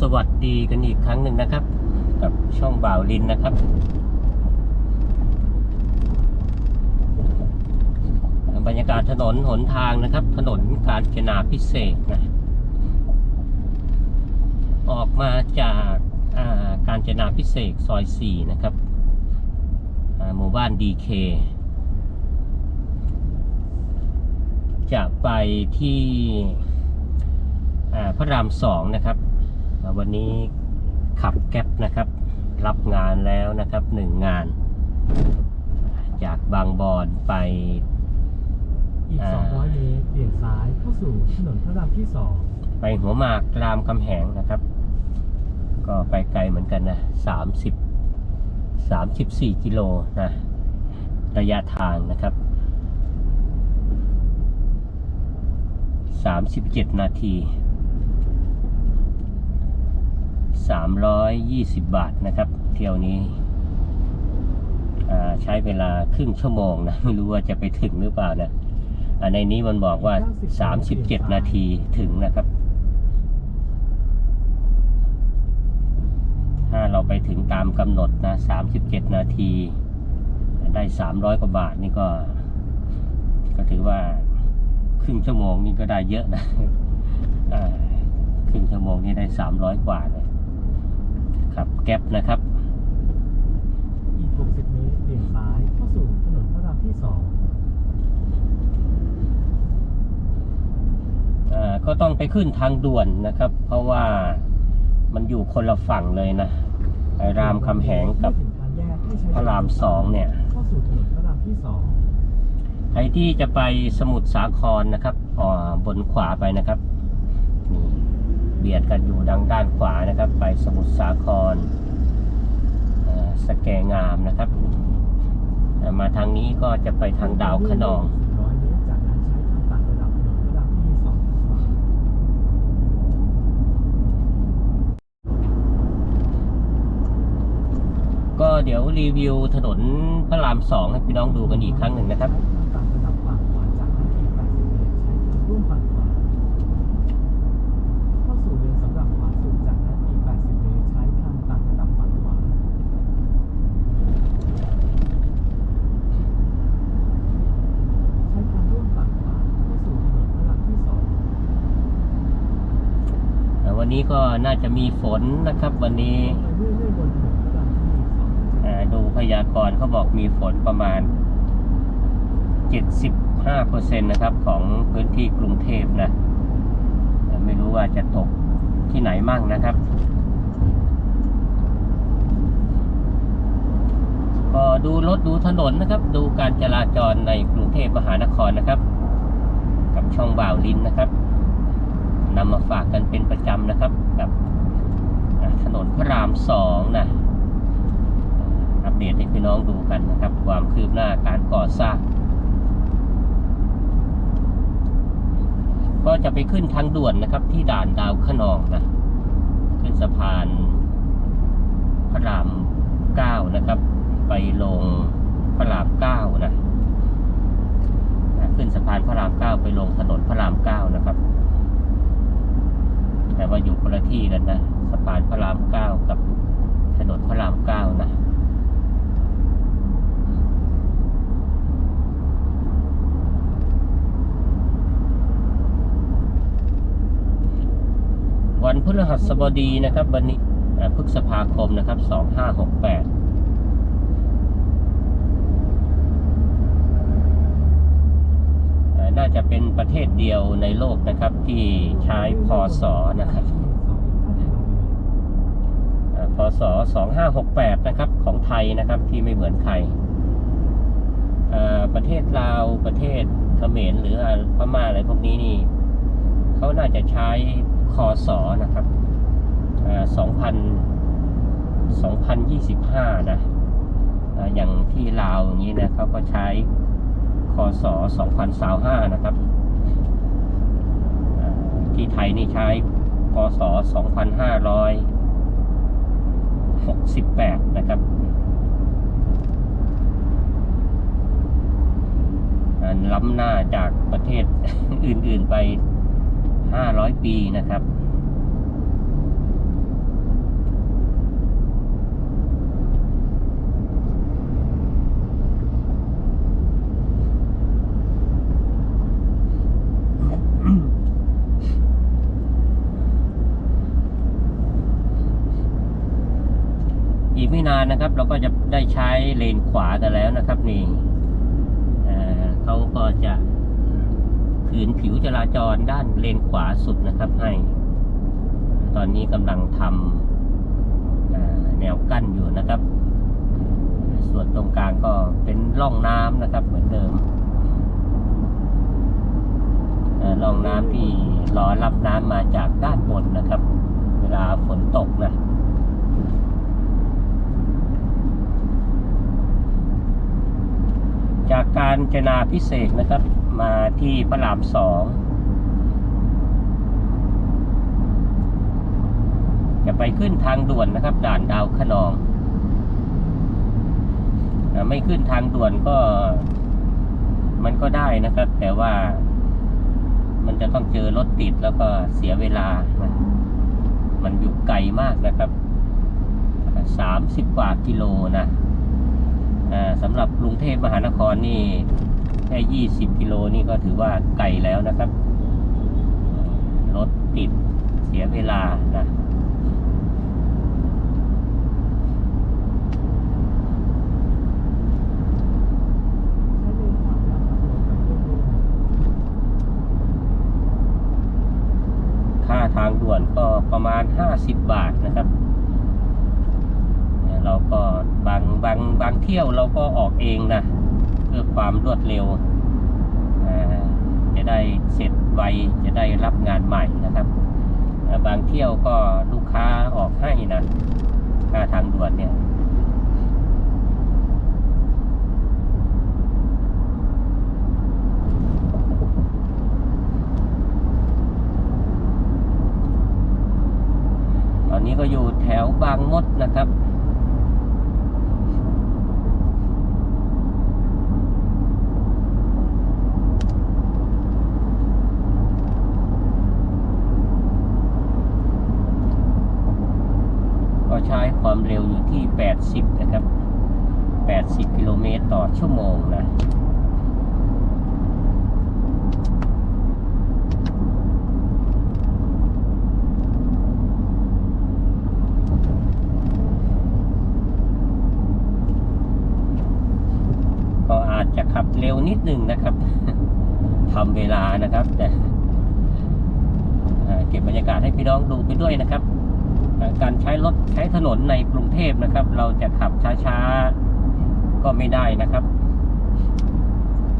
สวัสดีกันอีกครั้งหนึ่งนะครับ กับช่องบ่าวลินนะครับ บรรยากาศถนนหนทางนะครับ ถนนกาญจนาพิเศษนะออกมาจากาการจนาพิเศษซอย 4 นะครับหมู่บ้านดีเคจะไปที่พระรามสองนะครับ วันนี้ขับแก๊ปนะครับ รับงานแล้วนะครับหนึ่งงาน จากบางบอนไป อีก อ่า 200 เมตรเบี่ยงซ้ายเข้าสู่ถนนพระรามที่2ไปหัวหมากรามคำแหงนะครับ ก็ไปไกลเหมือนกันนะสามสิบสามสิบสี่กิโลนะระยะทางนะครับสามสิบเจ็ดนาที สามร้อยยี่สิบบาทนะครับ เที่ยวนี้ใช้เวลาครึ่งชั่วโมงนะ ไม่รู้ว่าจะไปถึงหรือเปล่านะในนี้มันบอกว่า 37 นาทีถึงนะครับ ถ้าเราไปถึงตามกำหนดนะ 37 นาที ได้ 300 กว่าบาทนี่ก็ ก็ถือว่าครึ่งชั่วโมงนี่ก็ได้เยอะนะครึ่งชั่วโมงนี่ได้ 300 กว่าเล ยครับแก๊ปนะครับอีก 60 เมตรเบี่ยงซ้ายเข้าสู่ถนนพระรามที่ อ่าก็ต้องไปขึ้นทางด่วนนะครับ เพราะว่ามันอยู่คนละฝั่งเลยนะ2ไอ้รามคำแหงกับเมื่อถึงทางแยกให้ใช้พระรามสองเนี่ย เข้าสู่ถนนพระรามที่ 2ใครที่จะไปสมุทรสาครนะครับอ่าบนขวาไปนะครับนี่ เบียดกันอยู่ดังด้านขวานะครับ ไปสมุทรสาครสแกงามนะครับ มาทางนี้ก็จะไปทางดาวขนองก็เดี๋ยวรีวิวถนนพระรามสองให้พี่น้องดูกันอีกครั้งหนึ่งนะครับ ใช้ทางต่างระดับฝั่งขวาจากนั้นอีก 80 เมตร ใช้ทางร่วมฝั่งขวา เข้าสู่เลนสำหรับขวาสุดจากนั้นอีก 80 เมตร ใช้ทางต่างระดับฝั่งขวา ใช้ทางร่วมฝั่งขวาเข้าสู่ถนนพระรามที่สอง อ่า วันนี้ก็น่าจะมีฝนนะครับ วันนี้ดูพยากรณ์เขาบอกมีฝนประมาณ 75%นะครับของพื้นที่กรุงเทพนะไม่รู้ว่าจะตกที่ไหนมั่งนะครับ ก็ดูรถดูถนนนะครับ ดูการจราจรในกรุงเทพมหานครนะครับ กับช่องบ่าวลินนะครับ นำมาฝากกันเป็นประจำนะครับ กับถนนพระรามสองนะอัปเดตให้พี่น้องดูกันนะครับ ความคืบหน้าการก่อสร้าง ก็จะไปขึ้นทางด่วนนะครับ ที่ด่านดาวขนองนะขึ้นสะพานพระรามเก้านะครับ ไปลงพระรามเก้านะขึ้นสะพานพระรามเก้าไปลงถนนพระรามเก้านะครับ แต่ว่าอยู่คนละที่กันนะสะพานพระรามเก้ากับถนนพระรามเก้านะวันพฤหัสบดีนะครับ วันนี้พฤษภาคมนะครับ 2568 อ่าน่า จะเป็นประเทศเดียวในโลกนะครับที่ใช้พศนะครับอ่าพศ 2568 นะครับของไทยนะครับที่ไม่เหมือนใครอ่าประเทศลาวประเทศเขมรหรืออ่าพม่าอะไรพวกนี้นี่เขาน่าจะใช้คอสอนะครับสองพันสองพันยี่สิบห้านะอ่าอย่างที่ลาวอย่างนี้นะเขาก็ใช้ คอสอสองพันสาห้านะครับ ที่ไทยนี่ใช้คอสสองพันห้าร้อยหกสิบแปดนะครับล้ำหน้าจากประเทศอื่น ๆ ไป 500 ปีนะครับ นานนะครับ เราก็จะได้ใช้เลนขวากันแล้วนะครับนี่เเขาก็จะผืนผิวจราจรด้านเลนขวาสุดนะครับให้ ตอนนี้กำลังทำแนวกั้นอยู่นะครับ ส่วนตรงกลางก็เป็นร่องน้ำนะครับ เหมือนเดิมร่องน้ำที่รอรับน้ำมาจากด้านบนนะครับ เวลาฝนตกนะ จากการจนาพิเศษนะครับ มาที่พระรามสองจะไปขึ้นทางด่วนนะครับ ด่านดาวขนอง ไม่ขึ้นทางด่วนก็มันก็ได้นะครับ แต่ว่ามันจะต้องเจอรถติดแล้วก็เสียเวลานมันอยู่ไกลมากนะครับสามสิบกว่ากิโลนะ สำหรับกรุงเทพมหานครนี่แค่ยี่สิบกิโลนี่ก็ถือว่าไกลแล้วนะครับ รถติดเสียเวลานะค่าทางด่วนก็ประมาณห้าสิบบาทนะครับ เราก็บางบางบางเที่ยวเราก็ออกเองนะเพื่อความรวดเร็ว จะได้เสร็จไวจะได้รับงานใหม่นะครับ บางเที่ยวก็ลูกค้าออกให้นะค่าทางด่วนเนี่ยตอนนี้ก็อยู่แถวบางมดนะครับ ความเร็วอยู่ที่ 80 นะครับ 80 กิโลเมตรต่อชั่วโมงนะก็อาจจะขับเร็วนิดหนึ่งนะครับทำเวลานะครับ แต่เก็บบรรยากาศให้พี่น้องดูไปด้วยนะครับ การใช้รถใช้ถนนในกรุงเทพนะครับ เราจะขับช้าๆก็ไม่ได้นะครับ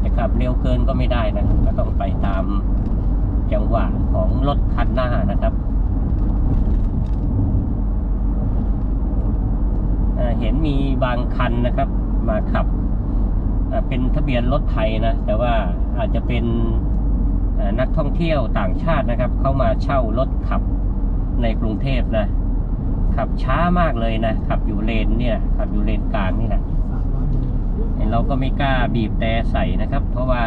จะขับเร็วเกินก็ไม่ได้นะครับก็ต้องไปตามจังหวะของรถคันหน้านะครับเห็นมีบางคันนะครับ มาขับเป็นทะเบียนรถไทยนะแต่ว่าอาจจะเป็นนักท่องเที่ยวต่างชาตินะครับ เข้ามาเช่ารถขับในกรุงเทพนะ ขับช้ามากเลยนะขับอยู่เลนเนี่ยขับอยู่เลนกลางนี่แหละเราก็ไม่กล้าบีบแต่ใส่นะครับ เพราะว่า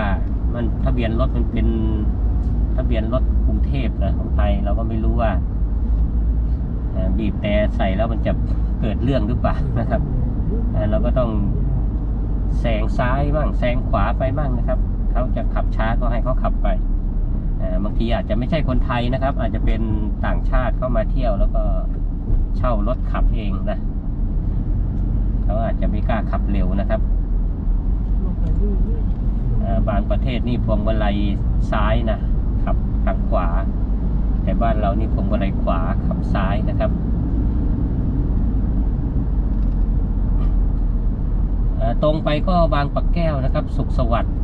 มันทะเบียนรถมันเป็นทะเบียนรถกรุงเทพนะของไทยเราก็ไม่รู้ว่าบีบแต่ใส่แล้วมันจะเกิดเรื่องหรือเปล่านะครับเราก็ต้องแซงซ้ายบ้างแซงขวาไปบ้างนะครับเขาจะขับช้าก็ให้เขาขับไปบางทีอาจจะไม่ใช่คนไทยนะครับ อาจจะเป็นต่างชาติเข้ามาเที่ยวแล้วก็ เช่ารถขับเองนะเขาอาจจะไม่กล้าขับเร็วนะครับลงไปเรื่อยๆอ่าบางประเทศนี่พวงมาลัยซ้ายนะขับทางขวา แต่บ้านเรานี่พวงมาลัยขวาขับซ้ายนะครับอ่าตรงไปก็บางปะแก้วนะครับ สุขสวัสดิ์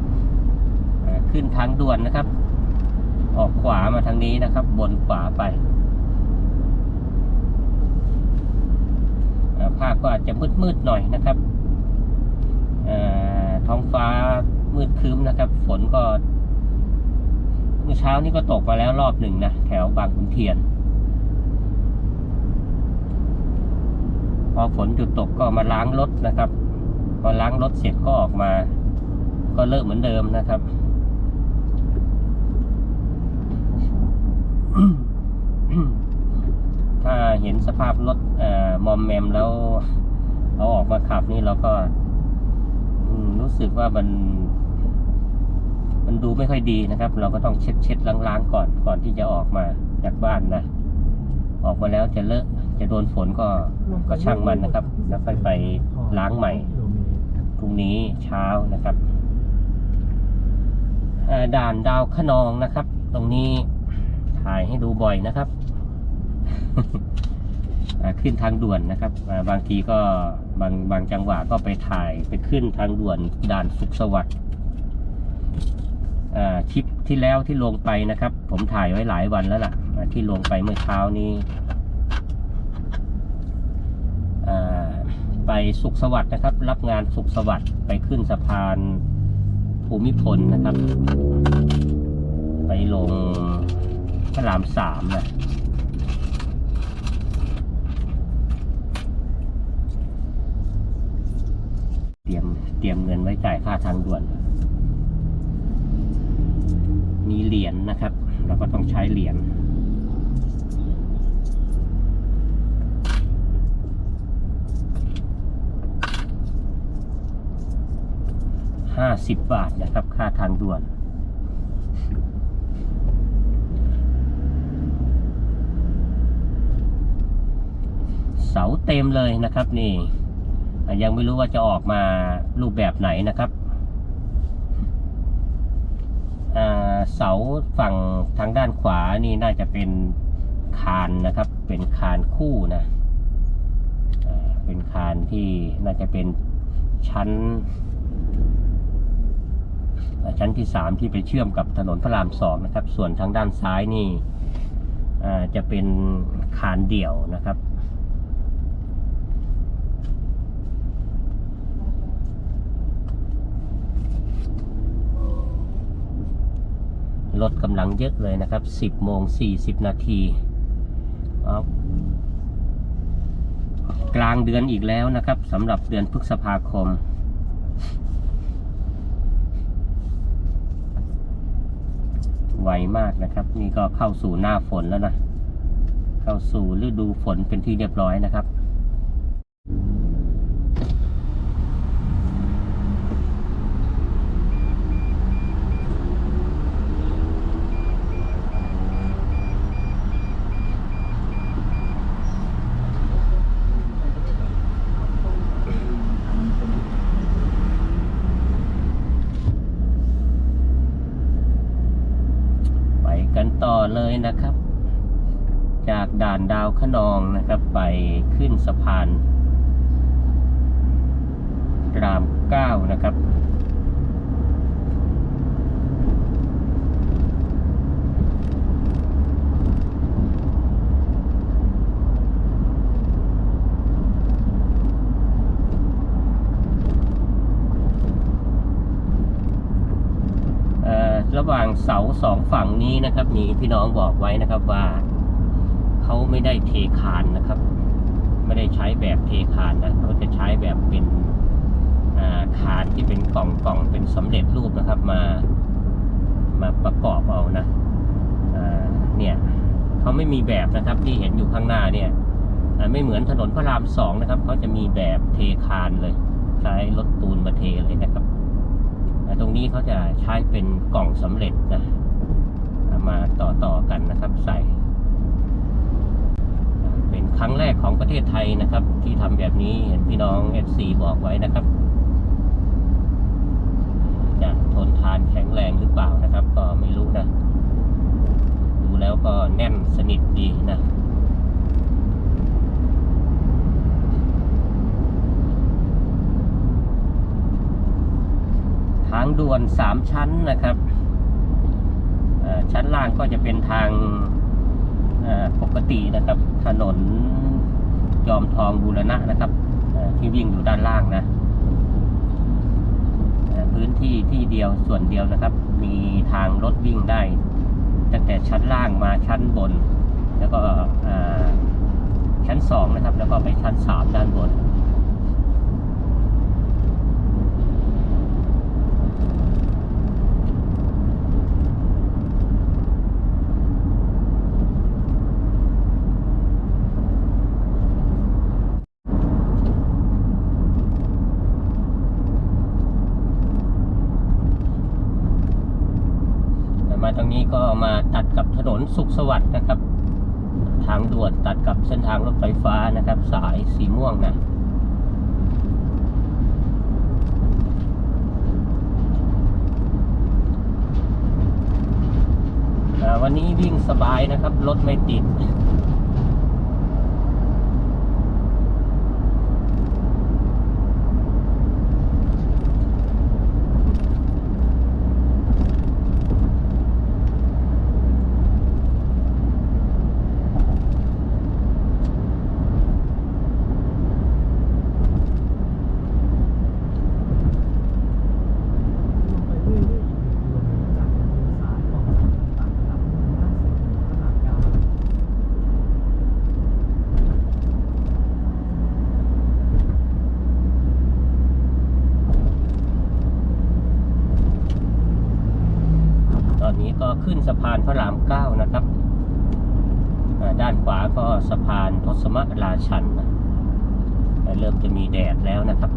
อ่าขึ้นทางด่วนนะครับ ออกขวามาทางนี้นะครับ บนขวาไปอ่า ภาพก็อาจจะมืดๆหน่อยนะครับท้องฟ้ามืดครึ้มนะครับ ฝนก็เมื่อเช้านี้ก็ตกมาแล้วรอบหนึ่งนะแถวบางขุนเทียน พอฝนหยุดตกก็มาล้างรถนะครับพอล้างรถเสร็จก็ออกมา ก็เลิกเหมือนเดิมนะครับ ถ้าเห็นสภาพรถอมอมแมมแล้วเอาออกมาขับนี่เราก็รู้สึกว่ามัน มันดูไม่ค่อยดีนะครับ เราก็ต้องเช็ดเช็ดล้างๆก่อนก่อนที่จะออกมาจากบ้านนะออกมาแล้วจะเลอะจะโดนฝนก็ก็ช่างมันนะครับ แล้วค่อยไปล้างใหม่พรุ่งนี้เช้านะครับด่านดาวขนองนะครับ ตรงนี้ถ่ายให้ดูบ่อยนะครับ ขึ้นทางด่วนนะครับบางทีก็บางบางจังหวะก็ไปถ่ายไปขึ้นทางด่วนด่านสุขสวัสดิ์คลิปที่แล้วที่ลงไปนะครับ ผมถ่ายไว้หลายวันแล้วล่ะ ที่ลงไปเมื่อเช้านี้ไปสุขสวัสดิ์นะครับ รับงานสุขสวัสดิ์ไปขึ้นสะพานภูมิพลนะครับ ไปลงพระรามสามนะ เตรียม เตรียมเงินไว้จ่ายค่าทางด่วน มีเหรียญนะครับ เราก็ต้องใช้เหรียญห้าสิบบาทนะครับ ค่าทางด่วนเสาเต็มเลยนะครับนี่ ยังไม่รู้ว่าจะออกมารูปแบบไหนนะครับเสาฝั่งทางด้านขวานี่น่าจะเป็นคานนะครับ เป็นคานคู่นะเป็นคานที่น่าจะเป็นชั้น ชั้นที่สามที่ไปเชื่อมกับถนนพระรามสองนะครับ ส่วนทางด้านซ้ายนี่จะเป็นคานเดี่ยวนะครับ รถกำลังเยอะเลยนะครับ 10โมง40 นาที กลางเดือนอีกแล้วนะครับสำหรับเดือนพฤษภาคม ไวมากนะครับ นี่ก็เข้าสู่หน้าฝนแล้วนะ เข้าสู่ฤดูฝนเป็นที่เรียบร้อยนะครับ ไปกันต่อเลยนะครับ จากด่านดาว ขนองนะครับไปขึ้นสะพานรามเก้านะครับเอ่อระหว่างเสาสองฝั่งนี้นะครับมีพี่น้องบอกไว้นะครับว่า เขาไม่ได้เทคานนะครับ ไม่ได้ใช้แบบเทคานนะเขาจะใช้แบบเป็นอ่าคานที่เป็นกล่องกล่องเป็นสำเร็จรูปนะครับมามาประกอบเอานะเนี่ยเขาไม่มีแบบนะครับที่เห็นอยู่ข้างหน้าเนี่ยไม่เหมือนถนนพระรามสองนะครับเขาจะมีแบบเทคานเลย ใช้รถปูนมาเทเลยนะครับตรงนี้เขาจะใช้เป็นกล่องสำเร็จนะมาต่อต่อกันนะครับใส่ ครั้งแรกของประเทศไทยนะครับ ที่ทำแบบนี้เห็นพี่น้อง FC บอกไว้นะครับ จะทนทานแข็งแรงหรือเปล่านะครับ ก็ไม่รู้นะ ดูแล้วก็แน่นสนิทดีนะทางด่วนสามชั้นนะครับ ชั้นล่างก็จะเป็นทาง ปกตินะครับ ถนนจอมทองบูรณะนะครับที่วิ่งอยู่ด้านล่างนะพื้นที่ที่เดียวส่วนเดียวนะครับ มีทางรถวิ่งได้ตั้งแต่ชั้นล่างมาชั้นบน แล้วก็ชั้นสองนะครับ แล้วก็ไปชั้นสามด้านบน มาตรงนี้ก็มาตัดกับถนน สุขสวัสดิ์นะครับ ทางด่วนตัดกับเส้นทางรถไฟฟ้านะครับ สายสีม่วงนะวันนี้วิ่งสบายนะครับ รถไม่ติด ลงไปเรื่อยๆอีกหนึ่งกิโลเมตรจากเลี้ยวซ้ายออกจากทางต่างระดับมุ่งหน้าสู่ถนนพระรามเก้า ตอนนี้ก็ขึ้นสะพานพระรามเก้านะครับอ่าด้านขวาก็สะพานทศมราชันนะเริ่มจะมีแดดแล้วนะครับ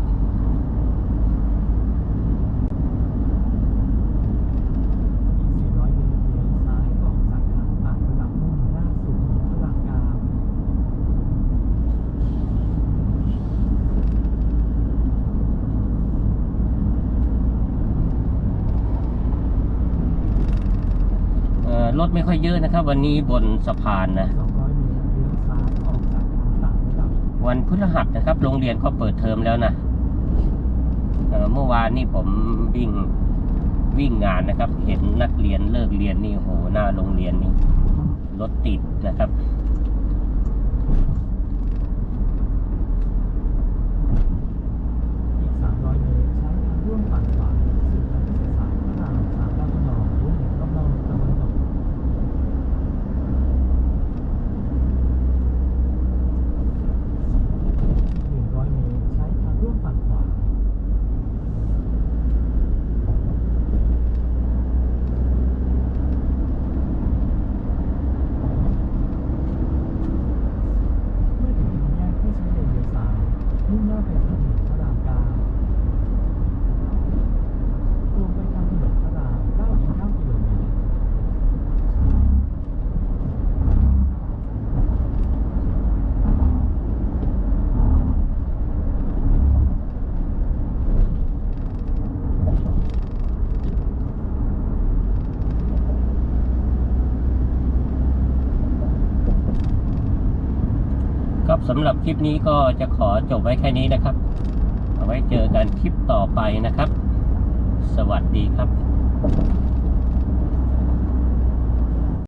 อีก 400 เมตรเลี้ยวซ้ายออกจากทางต่างระดับมุ่งหน้าสู่ถนนพระรามเก้า เอ่อรถ ไม่ค่อยเยอะนะครับ วันนี้บนสะพานนะ200เมตรเลี้ยวซ้ายออกจากทางต่างระดับวันพฤหัสนะครับ โรงเรียนก็เปิดเทอมแล้วนะเอ่อเมื่อวานนี่ผมวิ่งวิ่งงานนะครับ เห็นนักเรียนเลิกเรียนนี่โหหน้าโรงเรียนนี่รถติดนะครับ อีก 300 เมตรใช้ทางร่วมฝั่งขวาสู่ทางพิเศษสายพระรามสามดาวพนองวงเวียนรอบนอกตะวันตก 100 เมตรใช้ทางร่วมฝั่งขวา เมื่อถึงทางแยกให้ใช้เลนเลี้ยวซ้ายมุ่งหน้าไปทางถนนพระรามเก้าตรงไปทางถนนพระรามเก้าอีก9กิโลเมตร ครับ สำหรับคลิปนี้ก็จะขอจบไว้แค่นี้นะครับ เอาไว้เจอกันคลิปต่อไปนะครับ สวัสดีครับ